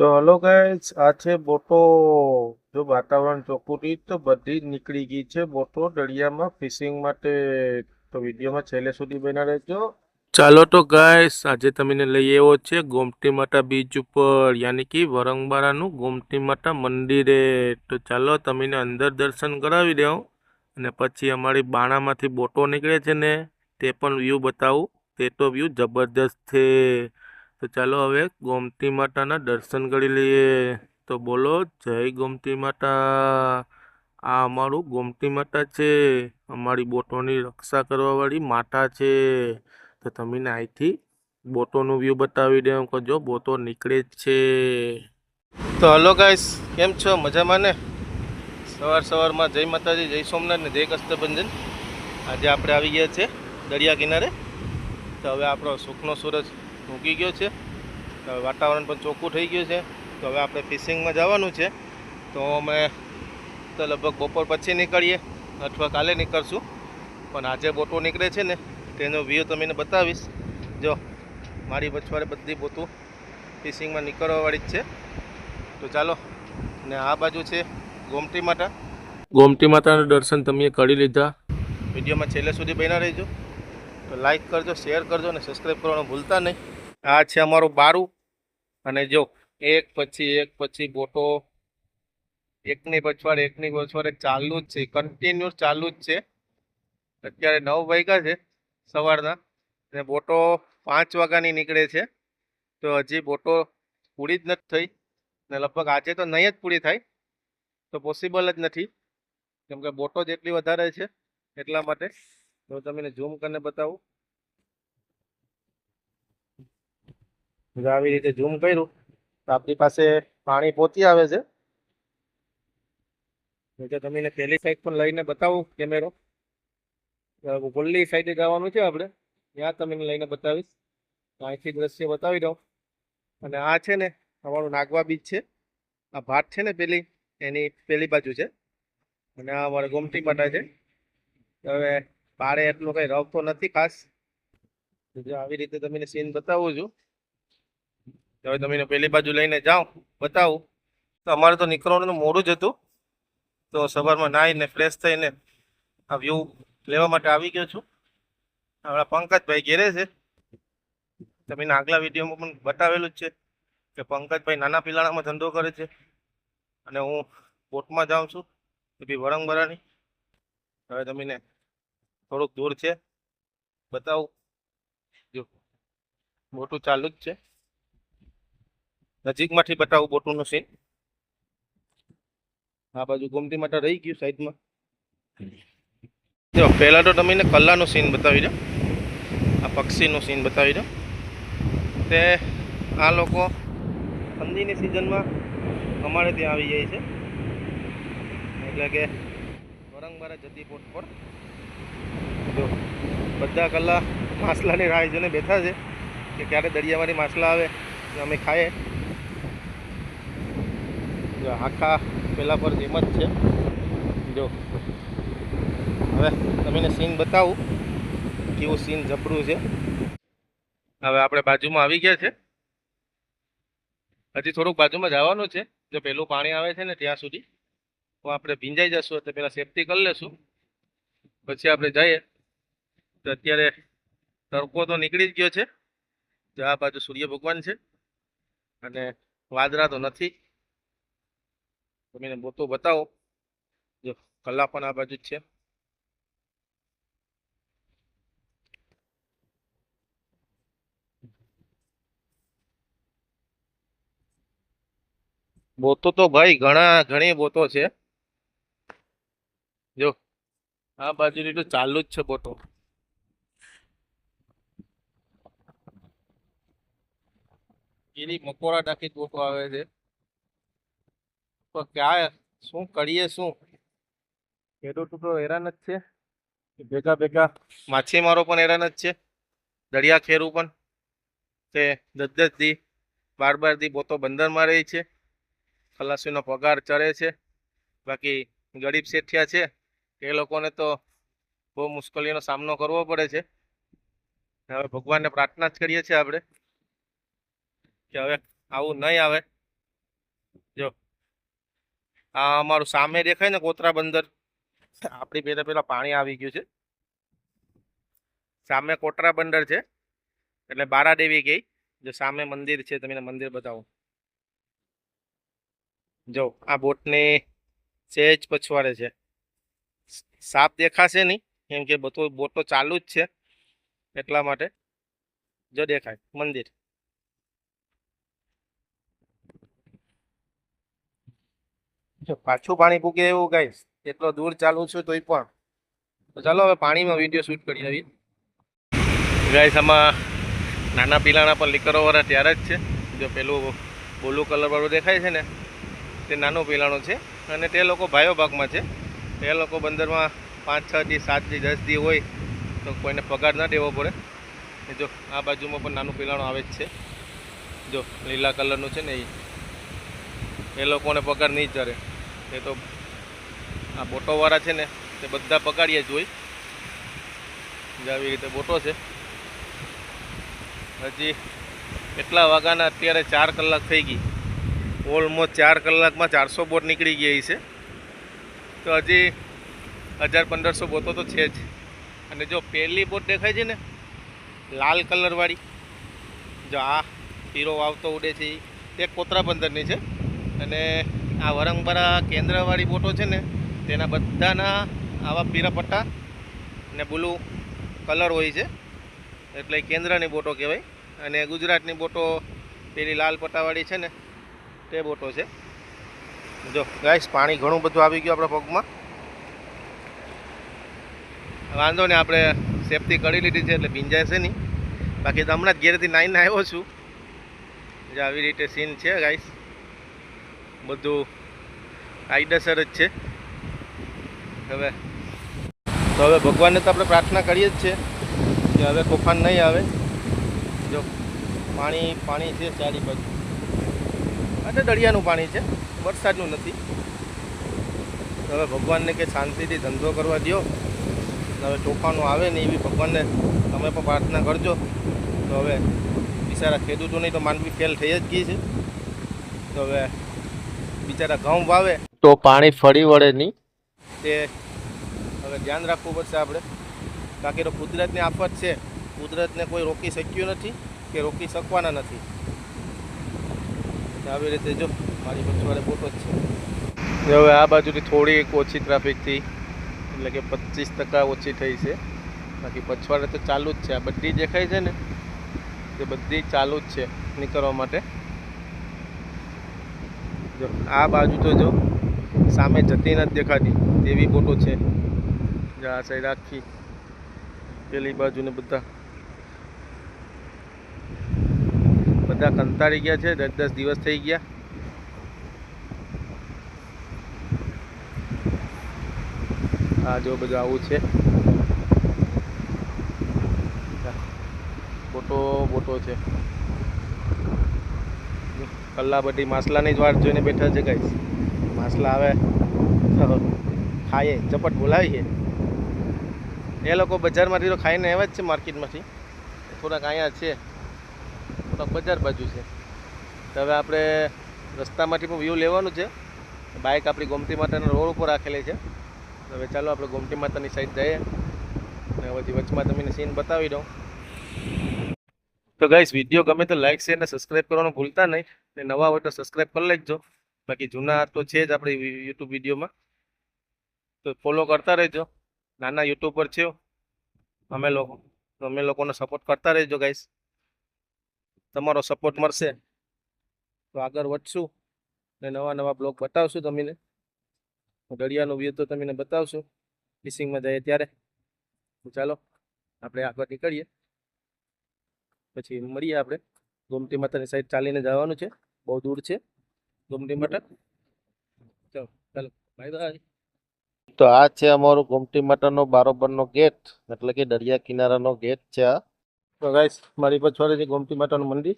તો hello guys આ છે બોટો, જો વાતાવરણ ચોખ્ખું તો બધી જ નીકળી ગઈ છે બોટો દરિયામાં ફિશિંગ માટે. તો વિડીયોમાં છેલ્લે સુધી બના રહેજો. ચાલો તો ગાઈસ, આજે તમને લઈ આવ્યો છે ગોમતી માતા બીચ ઉપર, યાની કે વરંગબારાનું ગોમતી માતા મંદિરે. તો ચાલો તમને અંદર દર્શન કરાવી દઉં અને પછી અમારી બાણામાંથી બોટો નીકળે છે ને, તે પણ વ્યૂ બતાવું. તે તો વ્યૂ જબરદસ્ત છે. તો ચાલો હવે ગોમતી માતાના દર્શન કરી લઈએ. તો બોલો, જય ગોમતી માતા. આ અમારું ગોમતી માતા છે. અમારી બોટોની રક્ષા કરવાવાળી માતા છે. તો તમને અહીંથી બોટોનું વ્યૂ બતાવી દઉં કે બોટો નીકળે જ છે. તો હલો ગાઈસ કેમ છો? મજામાં ને? સવાર સવારમાં જય માતાજી, જય સોમનાથ ને જય કસ્તભંજન આજે આપણે આવી ગયા છે દરિયા કિનારે. તો હવે આપણો સુખનો સૂરજ ઉગી ગયો છે. વાતાવરણ પણ ચોખ્ખું થઈ ગયું છે. તો હવે આપણે ફિશિંગમાં જવાનું છે. તો અમે તો લગભગ બપોર પછી નીકળીએ અથવા કાલે નીકળશું. પણ આજે બોટો નીકળે છે ને તેનો વ્યૂ તમને બતાવીશ. જો મારી પછવાડે બધી બોટો ફિશિંગમાં નીકળવાવાળી જ છે. તો ચાલો ને આ બાજુ છે ગોમતી માતા. ગોમતી માતાના દર્શન તમે કરી લીધા. વિડીયોમાં છેલ્લે સુધી બન્યા રહેજો. તો લાઈક કરજો શેર કરજો અને સબસ્ક્રાઈબ કરવાનું ભૂલતા નહીં. આ છે અમારું બારું. અને જો, એક પછી એક પછી બોટો. એકની પછવાડે એકની પછવાડે ચાલુ જ છે કન્ટિન્યુઅસ ચાલુ જ છે. અત્યારે નવ વાગ્યા છે સવારના. અને બોટો પાંચ વાગ્યાની નીકળે છે. તો હજી બોટો પૂરી જ નથી થઈ. ને લગભગ આજે તો નહીં જ પૂરી થાય. તો પોસિબલ જ નથી. કેમ કે બોટો જેટલી વધારે છે એટલા માટે. તો તમને ઝૂમ કરીને બતાવું. આવી રીતે ઝૂમ કર્યું, તો આપણી પાસે પાણી પહોંચી આવે છે. એટલે તમને પેલી સાઈડ પણ લઈને બતાવું કેમેરો. ખુલ્લી સાઈડે જવાનું છે આપણે. ત્યાં તમને લઈને બતાવીશ. અહીંથી દ્રશ્ય બતાવી દઉં. અને આ છે ને, અમારું નાગવા બીચ છે. આ ભાટ છે ને પેલી, એની પેલી બાજુ છે. અને આ અમારે ગોમતી માતા છે. હવે પાડે એટલું કંઈ રવતો નથી ખાસ. આવી રીતે તમને સીન બતાવું છું. હવે તમે પેલી બાજુ લઈને જાઓ, બતાવું. તો અમારે તો નીકળવાનું મોડું જ હતું. તો સવારમાં નાહીને ફ્રેશ થઈને આ વ્યૂ લેવા માટે આવી ગયો છું. આપણા પંકજભાઈ ઘેરે છે. તમે આગલા વિડીયોમાં પણ બતાવેલું જ છે કે પંકજભાઈ નાના પિલાણામાં ધંધો કરે છે. અને હું બોટમાં જાઉં છું. એ બી વરંગબરાની હવે તમને થોડુંક દૂર છે. બતાવું. જો, મોટું ચાલુ જ છે. નજીકમાંથી બતાવું બોટુનું સીન આ બાજુ ગોમતી માટે રહી ગયું સાઈડમાં. જો, પહેલાં તો તમને કલ્લાનું સીન બતાવી દો. આ પક્ષીનું સીન બતાવી દો. તે આ લોકો ઠંડીની સિઝનમાં અમારે ત્યાં આવી જાય છે. એટલે કે વરંગબારા જતી પોટ પર. જો, બધા કલ્લા માછલાની રાહ જોઈને બેઠા છે કે ક્યારે દરિયામાંથી માછલા આવે અમે ખાઈએ. જો આખા પેલા પર જેમ જ છે. જો. હવે તમને સીન બતાવું કેવું સીન જબરું છે. હવે આપણે બાજુમાં આવી ગયા છે. હજી થોડુંક બાજુમાં જવાનું છે. જો પેલું પાણી આવે છે ને ત્યાં સુધી. તો આપણે ભીંજાઈ જશું, એટલે પેલા સેફટી કરી લેશું. પછી આપણે જઈએ. તો અત્યારે તડકો તો નીકળી જ ગયો છે. જો આ બાજુ સૂર્ય ભગવાન છે. અને વાદળા તો નથી. તમે બોતો બતાવો. જો કલા પણ આ બાજુ જ છે. બોતો તો ભાઈ ઘણા, ઘણી બોતો છે. જો, આ બાજુની તો ચાલુ જ છે બોતો. એની મકોડા નાખી બોતો આવે છે. તો ક્યાં શું કરીએ શું? ખેડૂતો તો હેરાન જ છે. ભેગા ભેગા. માછીમારો પણ હેરાન જ છે. દરિયા ખેરું પણ તે દસ દસ દી બાર બાર દી બોતો બંદરમાં રહી છે. ખલાસીનો પગાર ચડે છે. બાકી ગરીબ શેઠિયા છે. એ લોકોને તો બહુ મુશ્કેલીનો સામનો કરવો પડે છે. હવે ભગવાનને પ્રાર્થના જ કરીએ છીએ આપણે કે હવે આવું નહીં આવે. આ અમારું સામે દેખાય ને કોતરા બંદર. આપણી પહેલાં પહેલાં પાણી આવી ગયું છે. સામે કોટરા બંદર છે. એટલે બારાદેવી ગઈ. જો સામે મંદિર છે તમને મંદિર બતાવું. જો, આ બોટને સેજ પછવાડે છે. સાપ દેખાશે નહીં, કેમ કે બધું બોટો ચાલુ જ છે એટલા માટે. જો દેખાય, મંદિર. પાછું પાણી પૂકે એવું ગાઈસ, એટલો દૂર ચાલુ છું તોય પણ. તો ચાલો હવે પાણીમાં વીડિયો શૂટ કરી આવી ગાઈસ, આમાં નાના પીલાણા પણ લીકરો વાળા ત્યારે જ છે. જો પેલું બ્લુ કલરવાળું દેખાય છે ને, તે નાનું પીલાણું છે. અને તે લોકો ભાઈઓ ભાગમાં છે. તે લોકો બંદરમાં પાંચ, છ દી, સાત દી, દસ દી હોય તો કોઈને પગાર ના દેવો પડે. જો આ બાજુમાં પણ નાનું પીલાણું આવે જ છે. જો લીલા કલરનું છે ને એ લોકોને પગાર નહીં ચડે. એ તો આ બોટોવાળા છે ને, તે બધા પગાડીએ જ હોય. આવી રીતે બોટો છે. હજી કેટલા વાગ્યાના અત્યારે ચાર કલાક થઈ ગઈ. ઓલમોસ્ટ ચાર કલાકમાં ચારસો બોટ નીકળી ગઈ છે. તો હજી હજાર પંદરસો બોટો તો છે જ. અને જો પહેલી બોટ દેખાય છે ને, લાલ કલરવાળી, જો આ હીરો આવતો ઉડે છે તે કોતરા બંદરની છે. અને આ વરંગપરા કેન્દ્રવાળી બોટો છે ને, તેના બધાના આવા પીરા પટ્ટા ને બ્લુ કલર હોય છે. એટલે કેન્દ્રની બોટો કહેવાય. અને ગુજરાતની બોટો પેલી લાલ પટ્ટાવાળી છે ને, તે બોટો છે. જો, ગાઈસ, પાણી ઘણું બધું આવી ગયું આપણા પગમાં. વાંધો ને આપણે સેફટી કરી લીધી છે, એટલે ભીંજાશે નહીં. બાકી તો હમણાં જ ઘેરેથી નાઈને આવ્યો છું. જે, આવી રીતે સીન છે, ગાઈસ. બધું કાયદેસર જ છે. હવે, તો હવે ભગવાનને તો આપણે પ્રાર્થના કરીએ જ છે કે હવે તોફાન નહીં આવે. જો પાણી પાણી છે ચારી બાજુ. અને દરિયાનું પાણી છે, વરસાદનું નથી. હવે ભગવાનને કે શાંતિથી ધંધો કરવા દો હવે તોફાનો આવે ને એવી ભગવાનને તમે પણ પ્રાર્થના કરજો. તો હવે બિચારા ખેડૂતોની તો માનવી ફેલ થઈ જ ગઈ છે. તો હવે બિચારા ઘઉં વાવે. તો પાણી ફરી વળે નહીં. તે હવે ધ્યાન રાખવું પડશે આપણે. બાકી તો કુદરતની આફત છે. કુદરતને કોઈ રોકી શક્યું નથી કે રોકી શકવાના નથી. આવી રીતે જો મારી પછવાડે બોટો જ છે. હવે આ બાજુથી થોડીક ઓછી ટ્રાફિકથી એટલે કે પચીસ ટકા ઓછી થઈ છે. બાકી પછવાડે તો ચાલુ જ છે. આ બધી દેખાય છે ને? તે બધી ચાલુ જ છે નીકળવા માટે. જો, આ બાજુ તો જો, સામે જતી નથી દેખાતી, તેવી બોટો છે. આ સાઈડ આખી, પેલી બાજુને બધા. બધા કંતારી ગયા છે, દસ દસ દિવસ થઈ ગયા. આ જો બધું આવું છે. બોટો બોટો છે. કલ્લા બધી માસલાની જ વાટ જોઈને બેઠા છે ગાઈસ માસલા આવે. ખાઈએ, ચપટ બોલાવીએ. એ લોકો બજારમાંથી તો ખાઈને આવ્યા જ છે માર્કેટમાંથી. થોડાક અહીંયા છે. થોડાક બજાર બાજુ છે. તો હવે આપણે રસ્તામાંથી પણ વ્યૂ લેવાનું છે. બાઇક આપણી ગોમતી માતાના રોડ ઉપર રાખેલી છે. હવે ચાલો આપણે ગોમતી માતાની સાઈડ જઈએ. અને પછી વચમાં તમને સીન બતાવી દઉં. તો ગાઈસ વીડિયો ગમે તો લાઈક શેર અને સબસ્ક્રાઈબ કરવાનું ભૂલતા નહીં ને નવા હોય તો સબસ્ક્રાઈબ કરી લેજો. બાકી જૂના તો છે જ આપણી યુટ્યુબ વિડીયોમાં તો ફોલો કરતા રહેજો. નાના યુટ્યુબ પર છે અમે લોકો અમે લોકોને સપોર્ટ કરતા રહેજો ગાઈસ તમારો સપોર્ટ મળશે. તો આગળ વધશું ને નવા નવા બ્લોગ બતાવશું તમને. દરિયાનો વ્યૂ તો તમને બતાવશું. ફિશિંગમાં જઈએ ત્યારે. ચાલો, આપણે આગળ નીકળીએ. પછી મળીએ આપણે. ગોમતી માતાની સાઈડ ચાલીને જવાનું છે. બહુ દૂર છે. ગોમતી માતા. ચાલો ચાલો. બાય બાય તો આ છે અમારો ગોમતી માતાનો બારોબરનો ગેટ, એટલે કે દરિયા કિનારાનો ગેટ છે આ. તો ગાઈસ મારી પછવાડે છે ગોમતી માતાનું મંદિર.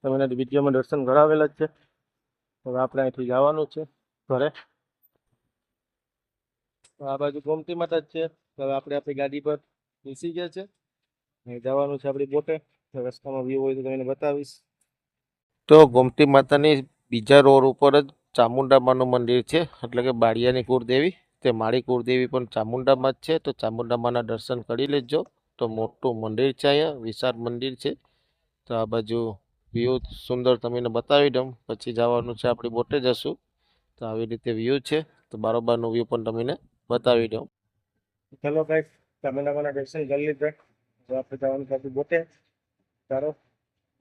તમે એના વિડીયોમાં દર્શન કરાવેલા જ છે. હવે આપણે અહીંથી જવાનું છે ઘરે. આ બાજુ ગોમતી માતા જ છે. હવે આપણે આપણી ગાડી પર બેસી ગયા છે. અહીં જવાનું છે આપણી બોટે. રસ્તામાં વ્યૂ હોય તો તમને બતાવીશ. તો ગોમતી માતાની બીજા રોડ ઉપર જ ચામુંડામાનું મંદિર છે. એટલે કે બાળિયાની કુળદેવી. તે માળી કુળદેવી પણ ચામુંડામાં જ છે. તો ચામુંડામાના દર્શન કરી લેજો. તો મોટું મંદિર છે અહીંયા. વિશાળ મંદિર છે. તો આ બાજુ વ્યૂ સુંદર તમને બતાવી દઉં. પછી જવાનું છે આપણે બોટે જશું. તો આવી રીતે વ્યૂ છે. તો બારોબારનું વ્યૂ પણ તમને બતાવી દઉં. ચલો ગાઈસ ચામુંડામાના દર્શન કરી લીધા. આપણે જવાનું બોટે. ચાલો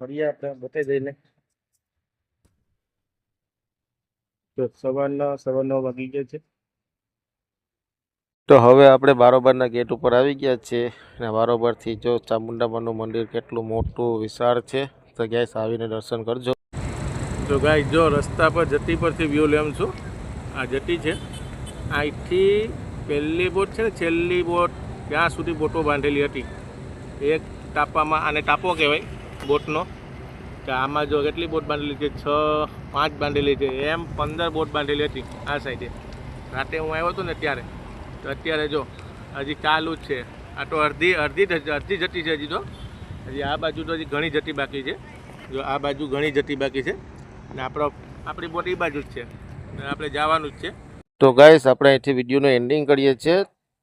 મળીએ આપણે બતાવી જઈને. તો સવારના સવાર નવ વાગી ગયા છે. તો હવે આપણે બારોબારના ગેટ ઉપર આવી ગયા છે અને બારોબારથી જો ચામુંડામાનું મંદિર કેટલું મોટું વિશાળ છે તો ગેસ આવીને દર્શન કરજો. તો ગાય જો રસ્તા પર જતી પરથી વ્યૂ લેમ છું. આ જતી છે. અહીંથી પહેલી બોટ છે ને છેલ્લી બોટ ત્યાં સુધી બોટો બાંધેલી હતી. એક ટાપામાં આને ટાપો કહેવાય, બોટનો. કે આમાં જો કેટલી બોટ બાંધેલી છે? છ, પાંચ બાંધેલી છે. એમ પંદર બોટ બાંધેલી હતી આ સાઈડે. રાતે હું આવ્યો હતો ને ત્યારે, તો અત્યારે જો, હજી ચાલુ જ છે. આ તો અડધી અડધી અડધી જતી છે હજી તો હજી આ બાજુ તો હજી ઘણી જતી બાકી છે. જો આ બાજુ ઘણી જતી બાકી છે. ને આપણો, આપણી બોટ એ બાજુ જ છે. આપણે જવાનું જ છે. તો ગાઈસ, આપણે અહીંથી વિડીયોનું એન્ડિંગ કરીએ છીએ.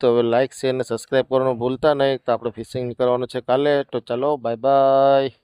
તો હવે લાઇક શેર અને સબસ્ક્રાઈબ કરવાનું ભૂલતા નહીં. તો આપણે ફિશિંગ કરવાનું છે કાલે. તો ચાલો બાય બાય